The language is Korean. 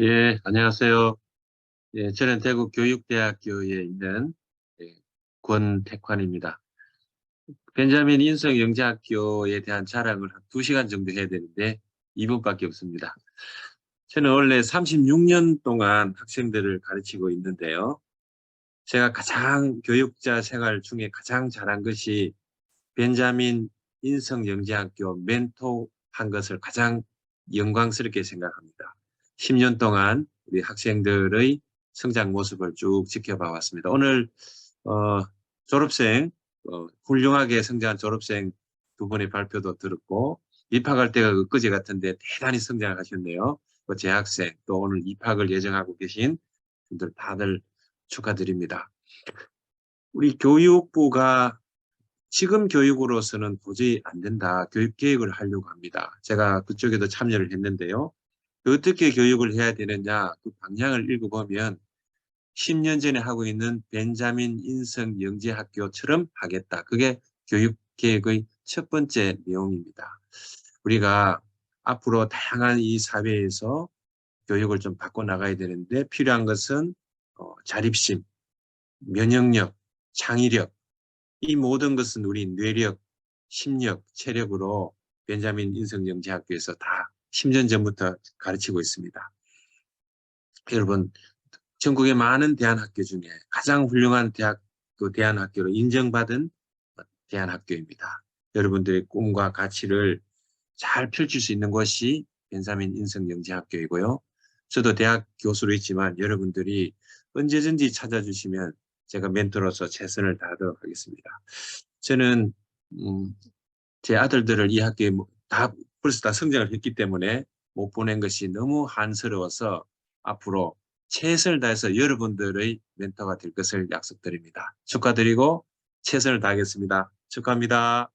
예, 안녕하세요. 예, 저는 대구 교육대학교에 있는 예, 권택환입니다. 벤자민 인성 영재학교에 대한 자랑을 한 2시간 정도 해야 되는데 2분밖에 없습니다. 저는 원래 36년 동안 학생들을 가르치고 있는데요. 제가 가장 교육자 생활 중에 가장 잘한 것이 벤자민 인성 영재학교 멘토 한 것을 가장 영광스럽게 생각합니다. 10년 동안 우리 학생들의 성장 모습을 쭉 지켜봐 왔습니다. 오늘 어, 졸업생 어, 훌륭하게 성장한 졸업생 두 분의 발표도 들었고 입학할 때가 엊그제 같은데 대단히 성장하셨네요. 또 재학생 또 오늘 입학을 예정하고 계신 분들 다들 축하드립니다. 우리 교육부가 지금 교육으로서는 도저히 안 된다. 교육 계획을 하려고 합니다. 제가 그쪽에도 참여를 했는데요. 어떻게 교육을 해야 되느냐 그 방향을 읽어보면 10년 전에 하고 있는 벤자민 인성 영재학교처럼 하겠다. 그게 교육계획의 첫 번째 내용입니다. 우리가 앞으로 다양한 이 사회에서 교육을 좀 바꿔나가야 되는데 필요한 것은 어, 자립심, 면역력, 창의력 이 모든 것은 우리 뇌력, 심력, 체력으로 벤자민 인성 영재학교에서 다 10년 전부터 가르치고 있습니다. 여러분 전국의 많은 대안학교 중에 가장 훌륭한 대학 그 대안학교로 인정받은 대안학교입니다. 여러분들의 꿈과 가치를 잘 펼칠 수 있는 곳이 벤사민 인성영재학교이고요. 저도 대학 교수로 있지만 여러분들이 언제든지 찾아주시면 제가 멘토로서 최선을 다하도록 하겠습니다. 저는 음, 제 아들들을 이 학교에 뭐다 벌써 다 성장을 했기 때문에 못 보낸 것이 너무 한스러워서 앞으로 최선을 다해서 여러분들의 멘토가 될 것을 약속드립니다. 축하드리고 최선을 다하겠습니다. 축하합니다.